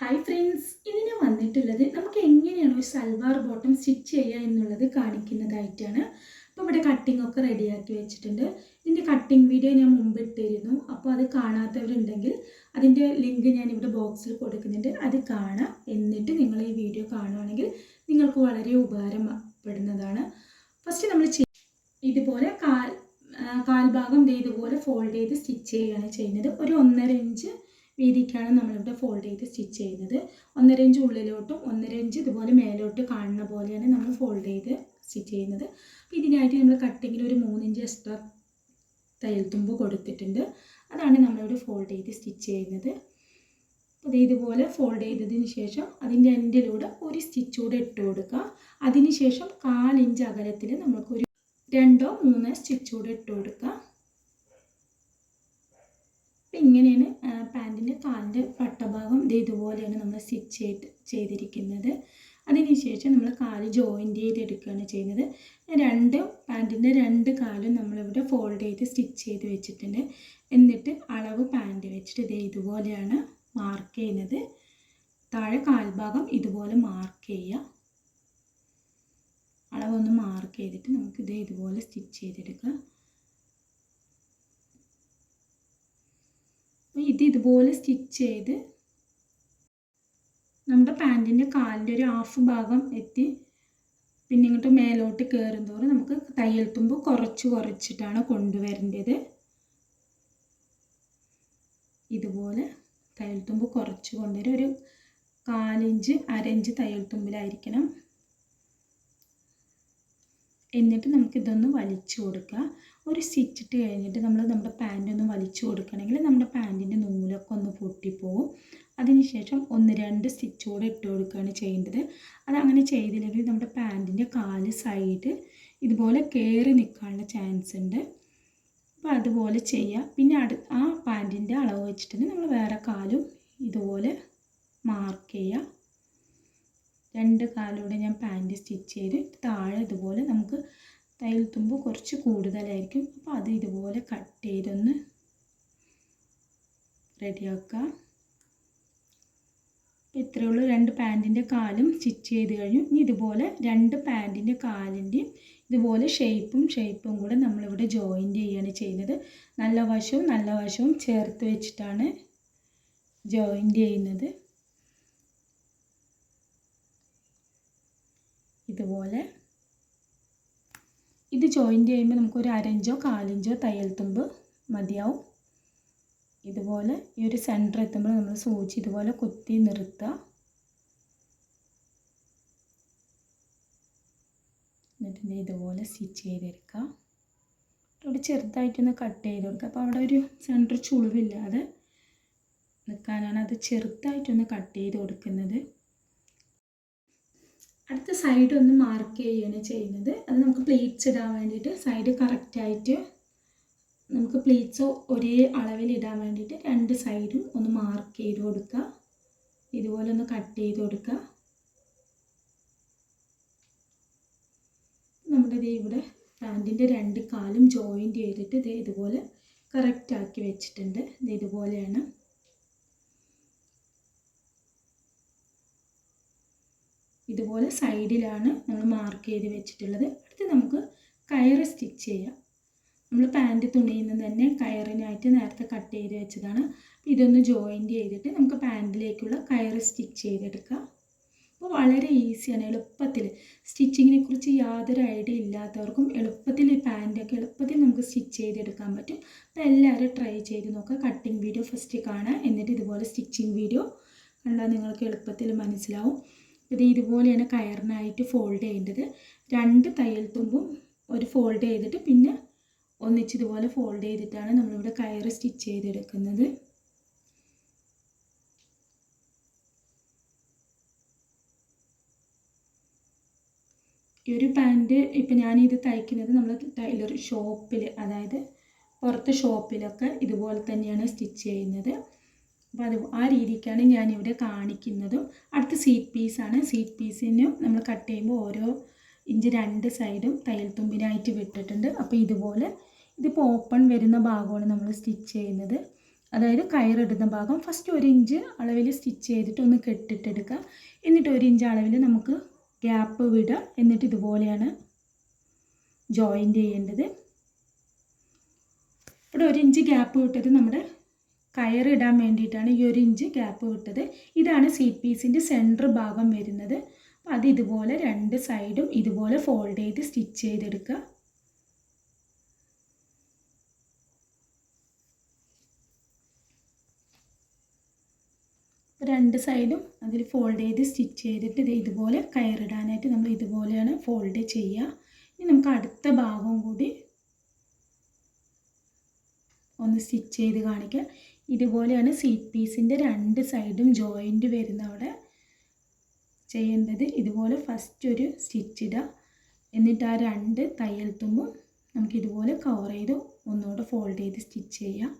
Hi friends ഇതിന് വന്നിട്ടുള്ളത് നമുക്ക് എങ്ങനെയാണ് ഒരു സൽവാർ ബോട്ടം സ്റ്റിച്ച് ചെയ്യുക എന്നുള്ളത് കാണിക്കുന്നതായിട്ടാണ്. അപ്പോൾ ഇവിടെ കട്ടിംഗ് ഒക്കെ റെഡിയാക്കി വെച്ചിട്ടുണ്ട്. ഇതിന്റെ കട്ടിംഗ് വീഡിയോ ഞാൻ മുമ്പ് ഇട്ടിരുന്നു. അപ്പോൾ അത് കാണാത്തവരുണ്ടെങ്കിൽ അതിന്റെ ലിങ്ക് ഞാൻ ഇവിടെ ബോക്സിൽ കൊടുക്കുന്നുണ്ട്. അത് കാണാം. എന്നിട്ട് നിങ്ങൾ ഈ വീഡിയോ കാണുകയാണെങ്കിൽ നിങ്ങൾക്ക് വളരെ ഉപകാരപ്പെടുന്നതാണ്. ഫസ്റ്റ് നമ്മൾ ഇതുപോലെ കാൽ കാൽഭാഗം ഇതുപോലെ ഫോൾഡ് ചെയ്ത് സ്റ്റിച്ച് ചെയ്യുകയാണ് ചെയ്യുന്നത്. ഒരു ഒന്നര ഇഞ്ച് വീതിക്കാണ് നമ്മളിവിടെ ഫോൾഡ് ചെയ്ത് സ്റ്റിച്ച് ചെയ്യുന്നത്. ഒന്നര ഇഞ്ച് ഉള്ളിലോട്ടും ഒന്നര ഇഞ്ച് ഇതുപോലെ മേലോട്ട് കാണുന്ന പോലെയാണ് നമ്മൾ ഫോൾഡ് ചെയ്ത് സ്റ്റിച്ച് ചെയ്യുന്നത്. അപ്പോൾ ഇതിനായിട്ട് നമ്മൾ കട്ടിങ്ങിൽ ഒരു മൂന്നിഞ്ച് എക്സ്ട്രാ തയ്യൽ തുമ്പ് കൊടുത്തിട്ടുണ്ട്. അതാണ് നമ്മളിവിടെ ഫോൾഡ് ചെയ്ത് സ്റ്റിച്ച് ചെയ്യുന്നത്. ദേ ഇതുപോലെ ഫോൾഡ് ചെയ്തതിന് ശേഷം അതിന്റെ എൻഡിലൂടെ ഒരു സ്റ്റിച്ച് കൂടെ ഇട്ട് കൊടുക്കുക. അതിന് ശേഷം കാലിഞ്ച് അകലത്തിൽ നമുക്കൊരു രണ്ടോ മൂന്നോ സ്റ്റിച്ച് കൂടെ ഇട്ട് കൊടുക്കുക. അപ്പം ഇങ്ങനെയാണ് പാന്റിന്റെ കാലിന്റെ പട്ടഭാഗം ഇത് ഇതുപോലെയാണ് നമ്മൾ സ്റ്റിച്ച് ചെയ്ത് ചെയ്തിരിക്കുന്നത്. അതിനുശേഷം നമ്മൾ കാൽ ജോയിന്റ് ചെയ്തെടുക്കുകയാണ് ചെയ്യുന്നത്. രണ്ട് പാന്റിന്റെ രണ്ട് കാലും നമ്മളിവിടെ ഫോൾഡ് ചെയ്ത് സ്റ്റിച്ച് ചെയ്ത് വെച്ചിട്ടുണ്ട്. എന്നിട്ട് അളവ് പാന്റ് വെച്ചിട്ട് ഇത് ഇതുപോലെയാണ് മാർക്ക് ചെയ്യുന്നത്. താഴെ കാൽഭാഗം ഇതുപോലെ മാർക്ക് ചെയ്യുക. അളവൊന്ന് മാർക്ക് ചെയ്തിട്ട് നമുക്കിത് ഇതുപോലെ സ്റ്റിച്ച് ചെയ്തെടുക്കാം. അപ്പോൾ ഇത് ഇതുപോലെ സ്റ്റിച്ച് ചെയ്ത് നമ്മുടെ പാന്റിന്റെ കാലിന്റെ ഒരു ഹാഫ് ഭാഗം എത്തി. പിന്നെ ഇങ്ങോട്ട് മേലോട്ട് കയറും തോറും നമുക്ക് തയ്യൽ തുമ്പ് കുറച്ച് കുറച്ചിട്ടാണ് കൊണ്ടുവരേണ്ടത്. ഇതുപോലെ തയ്യൽ തുമ്പ് കുറച്ച് കൊണ്ടുവരും. ഒരു കാലിഞ്ച് അരഞ്ച് തയ്യൽ തുമ്പിലായിരിക്കണം എന്നിട്ട് നമുക്കിതൊന്ന് വലിച്ചു കൊടുക്കുക ഒരു സ്റ്റിച്ചിട്ട് കഴിഞ്ഞിട്ട് നമ്മൾ നമ്മുടെ പാന്റ് ഒന്ന് വലിച്ചു കൊടുക്കണമെങ്കിൽ നമ്മുടെ പാന്റിന്റെ നൂലൊക്കെ ഒന്ന് പൊട്ടിപ്പോവും. അതിനുശേഷം ഒന്ന് രണ്ട് സ്റ്റിച്ച് കൂടെ ഇട്ട് കൊടുക്കുകയാണ് ചെയ്യേണ്ടത്. അതങ്ങനെ ചെയ്തില്ലെങ്കിൽ നമ്മുടെ പാന്റിന്റെ കാൽ സൈഡ് ഇതുപോലെ കയറി നിൽക്കാനുള്ള ചാൻസ് ഉണ്ട്. അപ്പോൾ അതുപോലെ ചെയ്യുക പിന്നെ അടു ആ പാന്റിന്റെ അളവ് വെച്ചിട്ട് നമ്മൾ വേറെ കാലും ഇതുപോലെ മാർക്ക് ചെയ്യുക രണ്ട് കാലൂടെ ഞാൻ പാന്റ് സ്റ്റിച്ച് ചെയ്ത് താഴെ ഇതുപോലെ നമുക്ക് തയ്യൽ തുമ്പ് കുറച്ച് കൂടുതലായിരിക്കും. അപ്പോൾ അത് ഇതുപോലെ കട്ട് ചെയ്തൊന്ന് റെഡിയാക്കുക ഇത്രയേ ഉള്ളൂ. രണ്ട് പാന്റിന്റെ കാലും സ്റ്റിച്ച് ചെയ്ത് കഴിഞ്ഞു. ഇനി ഇതുപോലെ രണ്ട് പാന്റിന്റെ കാലിന്റെയും ഇതുപോലെ ഷേപ്പും ഷേപ്പും കൂടെ നമ്മളിവിടെ ജോയിന്റ് ചെയ്യുകയാണ് ചെയ്യുന്നത്. നല്ല വശവും നല്ല വശവും ചേർത്ത് വെച്ചിട്ടാണ് ജോയിന്റ് ചെയ്യുന്നത്. ഇതുപോലെ. ഇത് ജോയിന്റ് ചെയ്യുമ്പോൾ നമുക്കൊരു അരഞ്ചോ കാലിഞ്ചോ തയ്യൽ തുമ്പ് മതിയാവും. ഇതുപോലെ ഈ ഒരു സെന്റർ എത്തുമ്പോൾ നമ്മൾ സൂചി ഇതുപോലെ കുത്തി നിർത്തുക. എന്നിട്ട് ഇതുപോലെ സ്റ്റിച്ച് ചെയ്തെടുക്കുക. ഇവിടെ ചെറുതായിട്ടൊന്ന് കട്ട് ചെയ്ത് കൊടുക്കുക. അപ്പോൾ അവിടെ ഒരു സെന്റർ ചുളിവില്ലാതെ നിൽക്കാനാണ് അത് ചെറുതായിട്ടൊന്ന് കട്ട് ചെയ്ത് കൊടുക്കുന്നത്. അടുത്ത സൈഡ് ഒന്ന് മാർക്ക് ചെയ്യുകയാണ് ചെയ്യുന്നത്. അത് നമുക്ക് പ്ലീറ്റ്സ് ഇടാൻ വേണ്ടിയിട്ട് സൈഡ് കറക്റ്റായിട്ട് നമുക്ക് പ്ലീറ്റ്സ് ഒരേ അളവിൽ ഇടാൻ വേണ്ടിയിട്ട് രണ്ട് സൈഡും ഒന്ന് മാർക്ക് ചെയ്ത് കൊടുക്കുക. ഇതുപോലെ ഒന്ന് കട്ട് ചെയ്ത് കൊടുക്കുക. നമ്മുടെ ദേ ഇവിടെ പാന്റിന്റെ രണ്ട് കാലും ജോയിന്റ് ചെയ്തിട്ട് ഇത് ഇതുപോലെ കറക്റ്റാക്കി വെച്ചിട്ടുണ്ട്. ഇത് ഇതുപോലെയാണ്. ഇതുപോലെ സൈഡിലാണ് നമ്മൾ മാർക്ക് ചെയ്ത് വെച്ചിട്ടുള്ളത്. അടുത്ത് നമുക്ക് കയറ് സ്റ്റിച്ച് ചെയ്യാം. നമ്മൾ പാന്റ് തുണിയിൽ നിന്ന് തന്നെ കയറിനായിട്ട് നേരത്തെ കട്ട് ചെയ്ത് വെച്ചതാണ്. ഇതൊന്ന് ജോയിന്റ് ചെയ്തിട്ട് നമുക്ക് പാന്റിലേക്കുള്ള കയറ് സ്റ്റിച്ച് ചെയ്തെടുക്കാം. അപ്പോൾ വളരെ ഈസിയാണ് എളുപ്പത്തിൽ. സ്റ്റിച്ചിങ്ങിനെ കുറിച്ച് യാതൊരു ഐഡിയ ഇല്ലാത്തവർക്കും എളുപ്പത്തിൽ ഈ പാന്റൊക്കെ എളുപ്പത്തിൽ നമുക്ക് സ്റ്റിച്ച് ചെയ്തെടുക്കാൻ പറ്റും. അപ്പോൾ എല്ലാവരും ട്രൈ ചെയ്ത് നോക്കുക. കട്ടിങ് വീഡിയോ ഫസ്റ്റ് കാണുക. എന്നിട്ട് ഇതുപോലെ സ്റ്റിച്ചിങ് വീഡിയോ കണ്ടാൽ നിങ്ങൾക്ക് എളുപ്പത്തിൽ മനസ്സിലാവും. ഇത് ഇതുപോലെയാണ് കയറിനായിട്ട് ഫോൾഡ് ചെയ്യേണ്ടത്. രണ്ട് തയ്യൽ തുമ്പും ഒരു ഫോൾഡ് ചെയ്തിട്ട് പിന്നെ ഒന്നിച്ച് ഇതുപോലെ ഫോൾഡ് ചെയ്തിട്ടാണ് നമ്മളിവിടെ കയറ് സ്റ്റിച്ച് ചെയ്തെടുക്കുന്നത്. ഈ ഒരു പാന്റ് ഇപ്പം ഞാനിത് തയ്ക്കുന്നത് നമ്മൾ ടൈലർ ഷോപ്പിൽ അതായത് പുറത്ത് ഷോപ്പിലൊക്കെ ഇതുപോലെ തന്നെയാണ് സ്റ്റിച്ച് ചെയ്യുന്നത്. അപ്പോൾ അത് ആ രീതിക്കാണ് ഞാനിവിടെ കാണിക്കുന്നതും. അടുത്ത സീറ്റ് പീസാണ് സീറ്റ് പീസിനും നമ്മൾ കട്ട് ചെയ്യുമ്പോൾ ഓരോ ഇഞ്ച് രണ്ട് സൈഡും തയ്യൽ തുമ്പിനായിട്ട് വിട്ടിട്ടുണ്ട്. അപ്പോൾ ഇതുപോലെ ഇതിപ്പോൾ ഓപ്പൺ വരുന്ന ഭാഗമാണ് നമ്മൾ സ്റ്റിച്ച് ചെയ്യുന്നത്. അതായത് കയറിടുന്ന ഭാഗം ഫസ്റ്റ് ഒരു ഇഞ്ച് അളവിൽ സ്റ്റിച്ച് ചെയ്തിട്ട് ഒന്ന് കെട്ടിട്ടെടുക്കുക. എന്നിട്ട് ഒരു ഇഞ്ച് അളവിൽ നമുക്ക് ഗ്യാപ്പ് വിടുക. എന്നിട്ട് ഇതുപോലെയാണ് ജോയിന്റ് ചെയ്യേണ്ടത്. ഇവിടെ ഒരു ഇഞ്ച് ഗ്യാപ്പ് വിട്ടത് നമ്മുടെ കയറിടാൻ വേണ്ടിയിട്ടാണ് ഈ ഒരു ഇഞ്ച് ഗ്യാപ്പ് വിട്ടത്. ഇതാണ് സീറ്റ് പീസിന്റെ സെന്റർ ഭാഗം വരുന്നത്. അപ്പോൾ അത് ഇതുപോലെ രണ്ട് സൈഡും ഇതുപോലെ ഫോൾഡ് ചെയ്ത് സ്റ്റിച്ച് ചെയ്തെടുക്കുക. രണ്ട് സൈഡും അതിൽ ഫോൾഡ് ചെയ്ത് സ്റ്റിച്ച് ചെയ്തിട്ട് ഇത് ഇതുപോലെ കയറിടാനായിട്ട് നമ്മൾ ഇതുപോലെയാണ് ഫോൾഡ് ചെയ്യുക. ഇനി നമുക്ക് അടുത്ത ഭാഗം കൂടി ഒന്ന് സ്റ്റിച്ച് ചെയ്ത് കാണിക്കുക ഇതുപോലെയാണ് സീറ്റ് പീസിന്റെ രണ്ട് സൈഡും ജോയിന്റ് വരുന്ന അവിടെ ചെയ്യേണ്ടത്. ഇതുപോലെ ഫസ്റ്റ് ഒരു സ്റ്റിച്ച് ഇടുക എന്നിട്ട് ആ രണ്ട് തയ്യൽ തുമ്പും നമുക്ക് ഇതുപോലെ കവർ ചെയ്ത് ഒന്നുകൂടെ ഫോൾഡ് ചെയ്ത് സ്റ്റിച്ച് ചെയ്യാം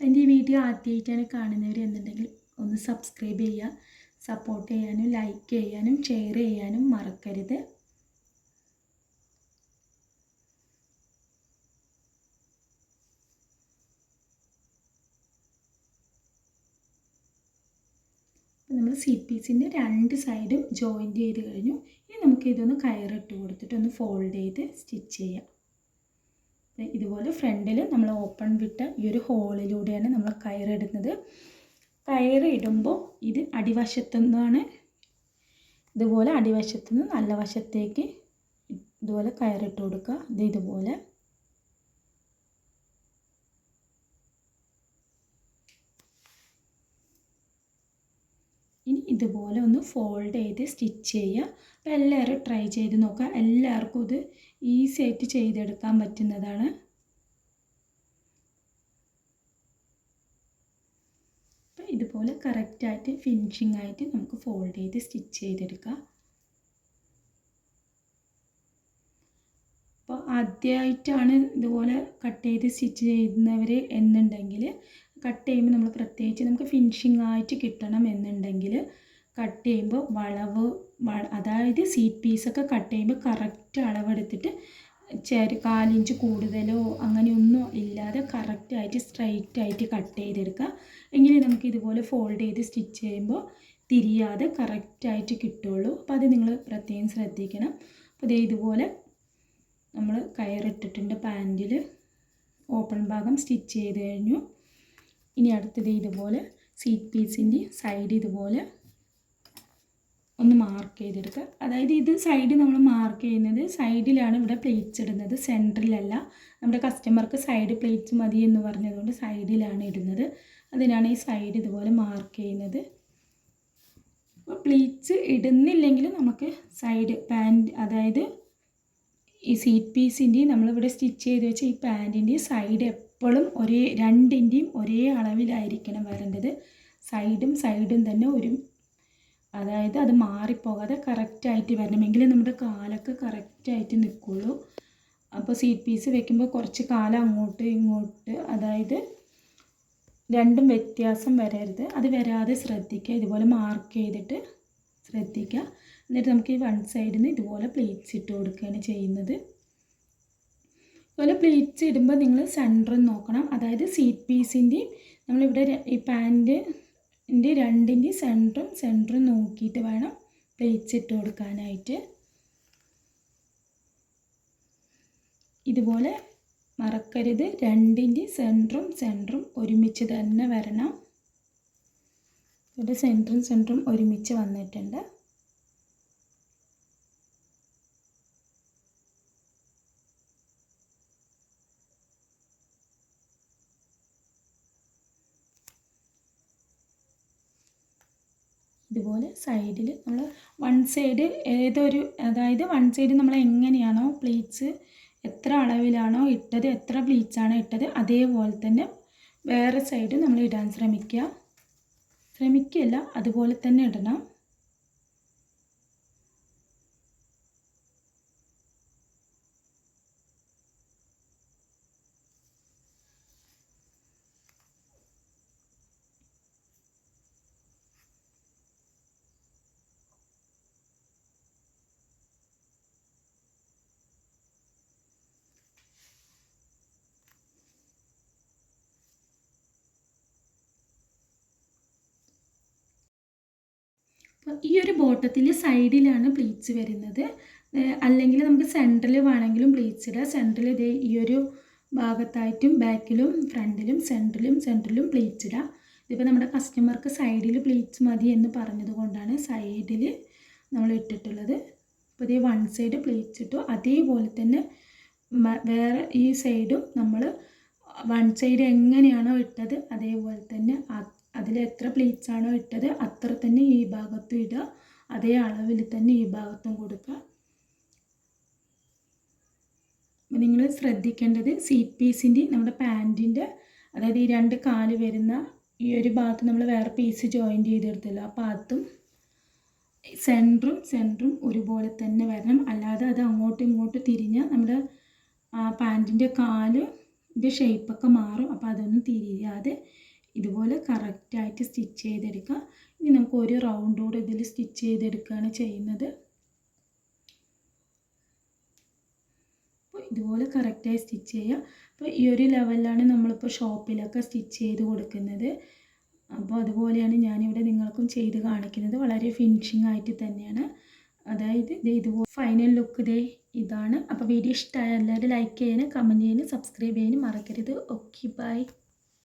എന്റെ ഈ വീഡിയോ ആദ്യമായിട്ടാണ് കാണുന്നവർ എന്നുണ്ടെങ്കിൽ ഒന്ന് സബ്സ്ക്രൈബ് ചെയ്യുക. സപ്പോർട്ട് ചെയ്യാനും ലൈക്ക് ചെയ്യാനും ഷെയർ ചെയ്യാനും മറക്കരുത്. നമ്മൾ സി രണ്ട് സൈഡും ജോയിന്റ് ചെയ്ത് കഴിഞ്ഞു. ഇനി നമുക്ക് ഇതൊന്ന് കയറിട്ട് കൊടുത്തിട്ട് ഒന്ന് ഫോൾഡ് ചെയ്ത് സ്റ്റിച്ച് ചെയ്യാം. ഇതുപോലെ ഫ്രണ്ടിൽ നമ്മൾ ഓപ്പൺ വിട്ട ഈ ഒരു ഹോളിലൂടെയാണ് നമ്മൾ കയറിടുന്നത്. കയറിടുമ്പോൾ ഇത് അടിവശത്തു നിന്നാണ് ഇതുപോലെ അടിവശത്തു നിന്ന് നല്ല വശത്തേക്ക് ഇതുപോലെ കയറിട്ട് കൊടുക്കുക. ഇത് ഇതുപോലെ ഇനി ഇതുപോലെ ഒന്ന് ഫോൾഡ് ചെയ്ത് സ്റ്റിച്ച് ചെയ്യുക. അപ്പോൾ എല്ലാവരും ട്രൈ ചെയ്ത് നോക്കുക. എല്ലാവർക്കും ഇത് ഈസി ആയിട്ട് ചെയ്തെടുക്കാൻ പറ്റുന്നതാണ്. അപ്പോൾ ഇതുപോലെ കറക്റ്റായിട്ട് ഫിനിഷിംഗ് ആയിട്ട് നമുക്ക് ഫോൾഡ് ചെയ്ത് സ്റ്റിച്ച് ചെയ്തെടുക്കാം. അപ്പോൾ ആദ്യമായിട്ടാണ് ഇതുപോലെ കട്ട് ചെയ്ത് സ്റ്റിച്ച് ചെയ്യുന്നവർ എന്നുണ്ടെങ്കിൽ കട്ട് ചെയ്യുമ്പോൾ നമ്മൾ പ്രത്യേകിച്ച് നമുക്ക് ഫിനിഷിംഗ് ആയിട്ട് കിട്ടണം എന്നുണ്ടെങ്കിൽ കട്ട് ചെയ്യുമ്പോൾ വളവ് അതായത് സീറ്റ് പീസൊക്കെ കട്ട് ചെയ്യുമ്പോൾ കറക്റ്റ് അളവെടുത്തിട്ട് ചെറു കാലിഞ്ച് കൂടുതലോ അങ്ങനെയൊന്നും ഇല്ലാതെ കറക്റ്റായിട്ട് സ്ട്രൈറ്റ് ആയിട്ട് കട്ട് ചെയ്തെടുക്കുക. എങ്കിൽ നമുക്ക് ഇതുപോലെ ഫോൾഡ് ചെയ്ത് സ്റ്റിച്ച് ചെയ്യുമ്പോൾ തിരിയാതെ കറക്റ്റായിട്ട് കിട്ടുള്ളൂ അപ്പോൾ അത് നിങ്ങൾ പ്രത്യേകം ശ്രദ്ധിക്കണം. അപ്പോൾ ഇതേ ഇതുപോലെ നമ്മൾ കയറിട്ടിട്ടുണ്ട് പാന്റിൽ ഓപ്പൺ ഭാഗം സ്റ്റിച്ച് ചെയ്ത് കഴിഞ്ഞു. ഇനി അടുത്തത് ഇതുപോലെ സീറ്റ് പീസിന്റെ സൈഡ് ഇതുപോലെ ഒന്ന് മാർക്ക് ചെയ്തെടുക്കുക. അതായത് ഇത് സൈഡ് നമ്മൾ മാർക്ക് ചെയ്യുന്നത് സൈഡിലാണ് ഇവിടെ പ്ലേറ്റ്സ് ഇടുന്നത്. സെന്ററിലല്ല നമ്മുടെ കസ്റ്റമർക്ക് സൈഡ് പ്ലേറ്റ്സ് മതി എന്ന് പറഞ്ഞതുകൊണ്ട് സൈഡിലാണ് ഇടുന്നത്. അതിനാണ് ഈ സൈഡ് ഇതുപോലെ മാർക്ക് ചെയ്യുന്നത്. അപ്പോൾ പ്ലീറ്റ്സ് ഇടുന്നില്ലെങ്കിൽ നമുക്ക് സൈഡ് പാന്റ് അതായത് ഈ സീറ്റ് പീസിന്റെയും നമ്മളിവിടെ സ്റ്റിച്ച് ചെയ്ത് വെച്ച ഈ പാന്റിന്റെയും സൈഡ് എപ്പോഴും ഒരേ രണ്ടിന്റെയും ഒരേ അളവിലായിരിക്കണം വരേണ്ടത്. സൈഡും സൈഡും തന്നെ ഒരു അതായത് അത് മാറിപ്പോകാതെ കറക്റ്റായിട്ട് വരണമെങ്കിൽ നമ്മുടെ കാലൊക്കെ കറക്റ്റായിട്ട് നിൽക്കുള്ളൂ. അപ്പോൾ സീറ്റ് പീസ് വെക്കുമ്പോൾ കുറച്ച് കാലം അങ്ങോട്ട് ഇങ്ങോട്ട് അതായത് രണ്ടും വ്യത്യാസം വരരുത്. അത് വരാതെ ശ്രദ്ധിക്കുക. ഇതുപോലെ മാർക്ക് ചെയ്തിട്ട് ശ്രദ്ധിക്കുക. എന്നിട്ട് നമുക്ക് ഈ വൺ സൈഡിൽ നിന്ന് ഇതുപോലെ പ്ലേറ്റ്സ് ഇട്ട് കൊടുക്കുകയാണ് ചെയ്യുന്നത്. അതുപോലെ പ്ലേറ്റ്സ് ഇടുമ്പോൾ നിങ്ങൾ സെന്ററും നോക്കണം. അതായത് സീറ്റ് പീസിന്റെയും നമ്മളിവിടെ ഈ പാന്റിന്റെ രണ്ടിന്റെയും സെന്ററും സെന്ററും നോക്കിയിട്ട് വേണം പ്ലേറ്റ്സ് ഇട്ട് കൊടുക്കാനായിട്ട്. ഇതുപോലെ മറക്കരുത്. രണ്ടിന്റെ സെന്ററും സെന്ററും ഒരുമിച്ച് തന്നെ വരണം. ഇവിടെ സെന്ററും സെന്ററും ഒരുമിച്ച് വന്നിട്ടുണ്ട്. ഇതുപോലെ സൈഡിൽ നമ്മൾ വൺ സൈഡ് ഏതൊരു അതായത് വൺ സൈഡ് നമ്മൾ എങ്ങനെയാണോ പ്ലീറ്റ്സ് എത്ര അളവിലാണോ ഇട്ടത് എത്ര പ്ലീറ്റ്സാണോ ഇട്ടത് അതേപോലെ തന്നെ വേറെ സൈഡ് നമ്മൾ ഇടാൻ ശ്രമിക്കുക. ശ്രമിക്കുകയല്ല. അതുപോലെ തന്നെ ഇടണം. അപ്പോൾ ഈ ഒരു ബോട്ടത്തിൽ സൈഡിലാണ് പ്ലീറ്റ്സ് വരുന്നത്. അല്ലെങ്കിൽ നമുക്ക് സെന്ററിൽ വേണമെങ്കിലും പ്ലീറ്റ്സ് ഇടാം. സെന്ററിൽ ഇതേ ഈ ഒരു ഭാഗത്തായിട്ടും ബാക്കിലും ഫ്രണ്ടിലും സെന്ററിലും സെന്ററിലും പ്ലീറ്റ്സ് ഇടാം. ഇതിപ്പോൾ നമ്മുടെ കസ്റ്റമർക്ക് സൈഡിൽ പ്ലീറ്റ്സ് മതി എന്ന് പറഞ്ഞത് കൊണ്ടാണ് സൈഡിൽ നമ്മൾ ഇട്ടിട്ടുള്ളത്. അപ്പോൾ ഇതേ വൺ സൈഡ് പ്ലീറ്റ്സ് ഇട്ടു. അതേപോലെ തന്നെ വേറെ ഈ സൈഡും നമ്മൾ വൺ സൈഡ് എങ്ങനെയാണോ ഇട്ടത് അതേപോലെ തന്നെ അതിൽ എത്ര പ്ലീറ്റ്സ് ആണോ ഇട്ടത് അത്ര തന്നെ ഈ ഭാഗത്തും ഇടുക. അതേ അളവിൽ തന്നെ ഈ ഭാഗത്തും കൊടുക്കുക. നിങ്ങൾ ശ്രദ്ധിക്കേണ്ടത് സി പീസിന്റെ നമ്മുടെ പാന്റിന്റെ അതായത് ഈ രണ്ട് കാൽ വരുന്ന ഈ ഒരു ഭാഗത്ത് നമ്മൾ വേറെ പീസ് ജോയിന്റ് ചെയ്തെടുത്തല്ലോ. അപ്പോൾ അതും സെന്ററും സെന്ററും ഒരുപോലെ തന്നെ വരണം. അല്ലാതെ അത് അങ്ങോട്ടും ഇങ്ങോട്ടും തിരിഞ്ഞ് നമ്മുടെ പാന്റിന്റെ കാൽ ഇതിന്റെ ഷേപ്പൊക്കെ മാറും. അപ്പോൾ അതൊന്നും തിരിയാതെ ഇതുപോലെ കറക്റ്റായിട്ട് സ്റ്റിച്ച് ചെയ്തെടുക്കുക. ഇനി നമുക്ക് ഒരു റൗണ്ട് കൂടെ ഇതിൽ സ്റ്റിച്ച് ചെയ്തെടുക്കുകയാണ് ചെയ്യുന്നത്. അപ്പോൾ ഇതുപോലെ കറക്റ്റായി സ്റ്റിച്ച് ചെയ്യുക. അപ്പോൾ ഈ ഒരു ലെവലിലാണ് നമ്മളിപ്പോൾ ഷോപ്പിലൊക്കെ സ്റ്റിച്ച് ചെയ്ത് കൊടുക്കുന്നത്. അപ്പോൾ അതുപോലെയാണ് ഞാനിവിടെ നിങ്ങൾക്കും ചെയ്ത് കാണിക്കുന്നത്. വളരെ ഫിനിഷിംഗ് ആയിട്ട് തന്നെയാണ്. അതായത് ഇത് ഇതുപോലെ ഫൈനൽ ലുക്ക് ഇതേ ഇതാണ്. അപ്പോൾ വീഡിയോ ഇഷ്ടമായ എല്ലാവരും ലൈക്ക് ചെയ്യാനും കമന്റ് ചെയ്യാനും സബ്സ്ക്രൈബ് ചെയ്യാനും മറക്കരുത്. Okay bye